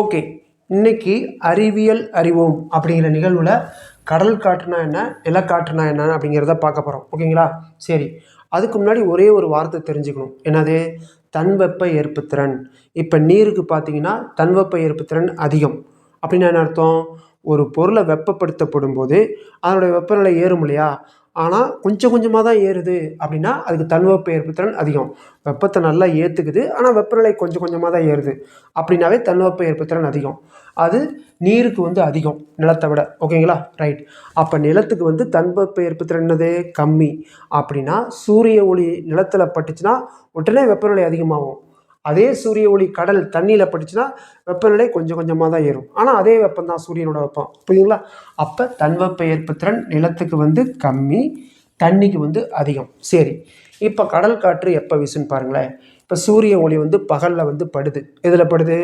Okay இன்னைக்கு அறிவியல் அறிவோம் அப்படிங்கிற நிகழ்வில் கடல் காற்றுனா என்ன நிலக்காற்றுனா என்ன அப்படிங்கிறத பார்க்க போகிறோம் ஓகேங்களா? சரி. அதுக்கு முன்னாடி ஒரே ஒரு வார்த்தை தெரிஞ்சுக்கணும். என்னது? தன்வெப்ப ஏற்புத்திறன். இப்போ நீருக்கு பார்த்தீங்கன்னா தன்வெப்ப ஏற்புத்திறன் அதிகம். அப்படின்னா என்ன அர்த்தம்? ஒரு பொருளை வெப்பப்படுத்தப்படும் போது அதனுடைய வெப்பநிலை ஏறும் இல்லையா? ஆனால் கொஞ்சம் கொஞ்சமாக தான் ஏறுது அப்படின்னா அதுக்கு தன்வெப்ப ஏற்புத்திறன் அதிகம். வெப்பத்தை நல்லா ஏற்றுக்குது ஆனால் வெப்பநிலை கொஞ்சம் கொஞ்சமாக தான் ஏறுது. அப்படின்னாவே தன்வெப்ப ஏற்புத்திறன் அதிகம். அது நீருக்கு வந்து அதிகம் நிலத்தை விட. ஓகேங்களா? ரைட் அப்போ நிலத்துக்கு வந்து தன்வெப்ப ஏற்புத்திறன் என்னது? கம்மி. அப்படின்னா சூரிய ஒளி நிலத்தில் பட்டுச்சுன்னா உடனே வெப்பநிலை அதிகமாகும். அதே சூரிய ஒளி கடல் தண்ணியில் பட்டுச்சுன்னா வெப்பநிலை கொஞ்சம் கொஞ்சமாக தான் ஏறும். ஆனால் அதே வெப்பம் தான் சூரியனோட வெப்பம். புரியுங்களா அப்போ தன்வெப்ப ஏற்புத்திறன் நிலத்துக்கு வந்து கம்மி தண்ணிக்கு வந்து அதிகம். சரி இப்போ கடல் காற்று எப்போ வீசுன்னு பாருங்களேன். இப்போ சூரிய ஒளி வந்து பகலில் வந்து படுது. எதில் படுது?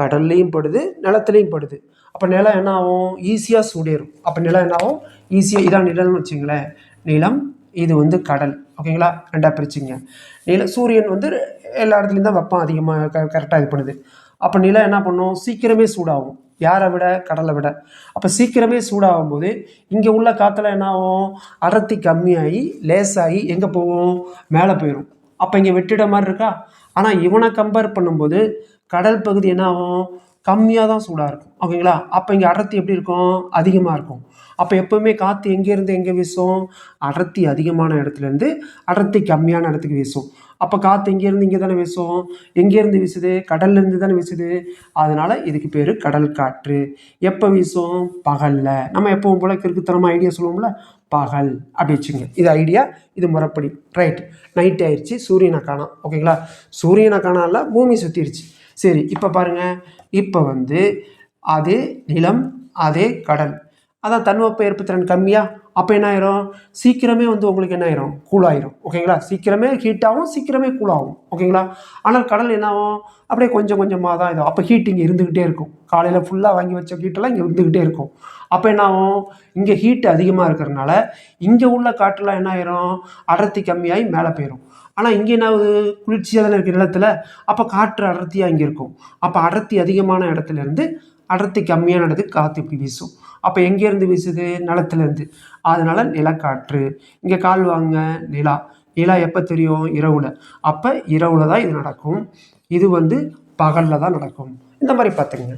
கடல்லையும் படுது நிலத்துலையும் படுது. அப்போ நிலம் என்ன ஆகும்? ஈஸியாக சூடேறும். அப்போ நிலம் என்ன ஆகும்? ஈஸியாக இதான் நிலம்னு வச்சுங்களேன். நிலம் இது வந்து கடல். ஓகேங்களா? ரெண்டாக பிரிச்சுங்க. நில சூரியன் வந்து எல்லா இடத்துலையும் தான் வெப்பம் அதிகமாக க கரெக்டாக இது பண்ணுது. அப்போ நிலம் என்ன பண்ணும்? சீக்கிரமே சூடாகும். யாரை விட? கடலை விட. அப்போ சீக்கிரமே சூடாகும் போது இங்கே உள்ள காற்றுல என்ன ஆகும்? அடர்த்தி கம்மியாகி லேசாகி எங்கே போகும்? மேலே போயிடும் அப்போ இங்கே வெட்டிட மாதிரி இருக்கா? ஆனால் இவனை கம்பேர் பண்ணும்போது கடல் பகுதி என்ன ஆகும் கம்மியாக தான் சூடாக இருக்கும். ஓகேங்களா? அப்போ இங்கே அடர்த்தி எப்படி இருக்கும்? அதிகமாக இருக்கும். அப்போ எப்போவுமே காற்று எங்கேருந்து எங்கே வீசும்? அடர்த்தி அதிகமான இடத்துலேருந்து அடர்த்தி கம்மியான இடத்துக்கு வீசும். அப்போ காற்று எங்கேருந்து இங்கே தானே வீசும்? எங்கேருந்து வீசுது? கடல்லேருந்து தானே வீசுது? அதனால் இதுக்கு பேர் கடல் காற்று. எப்போ வீசும்? பகலில். நம்ம எப்பவும் போல கிறுக்குத்தனமாக ஐடியா சொல்லுவோம்ல? பகல். அப்படி வச்சுங்க இது ஐடியா இது முறைப்படி. ரைட் நைட் ஆயிடுச்சு சூரியனை காணாம். ஓகேங்களா? சூரியனை காணால பூமி சுற்றிடுச்சு சரி இப்போ பாருங்கள் இப்போ வந்து அதே நிலம் அதே கடல் அதான் தன்வெப்ப ஏற்புத்திறன் கம்மியாக அப்போ என்ன ஆயிரும்? சீக்கிரமே வந்து உங்களுக்கு என்ன ஆயிரும்? கூலாயிரும் ஓகேங்களா சீக்கிரமே ஹீட் ஆகும் சீக்கிரமே கூலாகும் ஓகேங்களா ஆனால் கடல் என்ன ஆகும்? அப்படியே கொஞ்சம் கொஞ்சமாக தான் இதாகும். அப்போ ஹீட் இங்கே இருந்துக்கிட்டே இருக்கும். காலையில் ஃபுல்லாக வாங்கி வச்ச ஹீட்டெல்லாம் இங்கே இருந்துக்கிட்டே இருக்கும். அப்போ என்ன ஆகும்? இங்கே ஹீட் அதிகமாக இருக்கிறதுனால இங்கே உள்ள காற்றுலாம் என்ன ஆயிரும்? அடர்த்தி கம்மியாகி மேலே போயிடும் ஆனால் இங்கே என்ன ஆகுது? குளிர்ச்சியாக தானே இருக்கிற நிலத்தில். அப்போ காற்று அடர்த்தியாக இங்கே இருக்கும். அப்போ அடர்த்தி அதிகமான இடத்துல இருந்து அடர்த்தி கம்மியானது காற்று இப்படி வீசும். அப்போ எங்கேருந்து வீசுது? நிலத்துலேருந்து அதனால் நிலக்காற்று. இங்கே கால் வாங்க நிலா. நிலா எப்போ தெரியும்? இரவில். அப்போ இரவில் தான் இது நடக்கும். இது வந்து பகலில் தான் நடக்கும். இந்த மாதிரி பார்த்துங்க